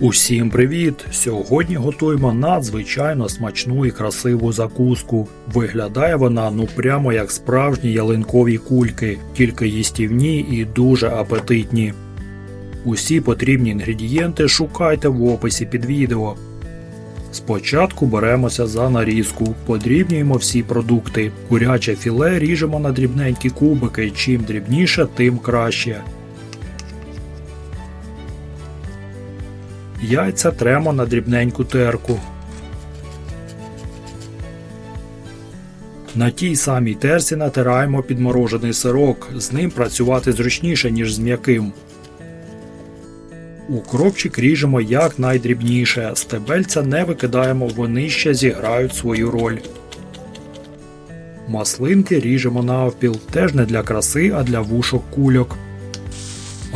Усім привіт! Сьогодні готуємо надзвичайно смачну і красиву закуску. Виглядає вона ну прямо як справжні ялинкові кульки, тільки їстівні і дуже апетитні. Усі потрібні інгредієнти шукайте в описі під відео. Спочатку беремося за нарізку, подрібнюємо всі продукти. Куряче філе ріжемо на дрібненькі кубики, чим дрібніше, тим краще. Яйця тремо на дрібненьку терку. На тій самій терці натираємо підморожений сирок, з ним працювати зручніше, ніж з м'яким. Укропчик ріжемо як найдрібніше, стебельця не викидаємо, вони ще зіграють свою роль. Маслинки ріжемо навпіл, теж не для краси, а для вушок кульок.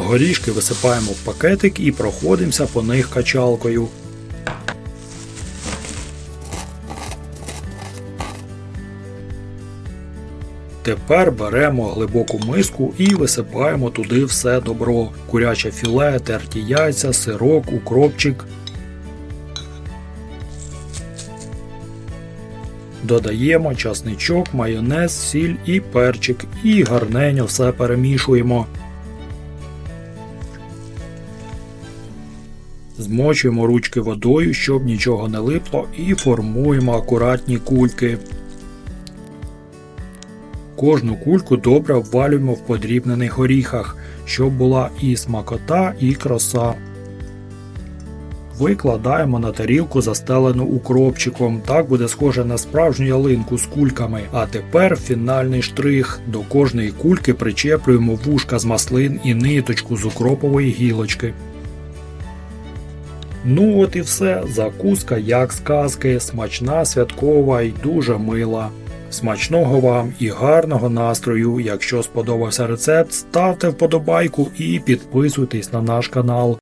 Горішки висипаємо в пакетик і проходимося по них качалкою. Тепер беремо глибоку миску і висипаємо туди все добро: куряче філе, терті яйця, сирок, укропчик. Додаємо часничок, майонез, сіль і перчик і гарненько все перемішуємо. Змочуємо ручки водою, щоб нічого не липло, і формуємо акуратні кульки. Кожну кульку добре обвалюємо в подрібнених горіхах, щоб була і смакота, і краса. Викладаємо на тарілку застелену укропчиком. Так буде схоже на справжню ялинку з кульками. А тепер фінальний штрих. До кожної кульки причеплюємо вушка з маслин і ниточку з укропової гілочки. Ну от і все. Закуска як з казки, смачна, святкова і дуже мила. Смачного вам і гарного настрою. Якщо сподобався рецепт, ставте вподобайку і підписуйтесь на наш канал.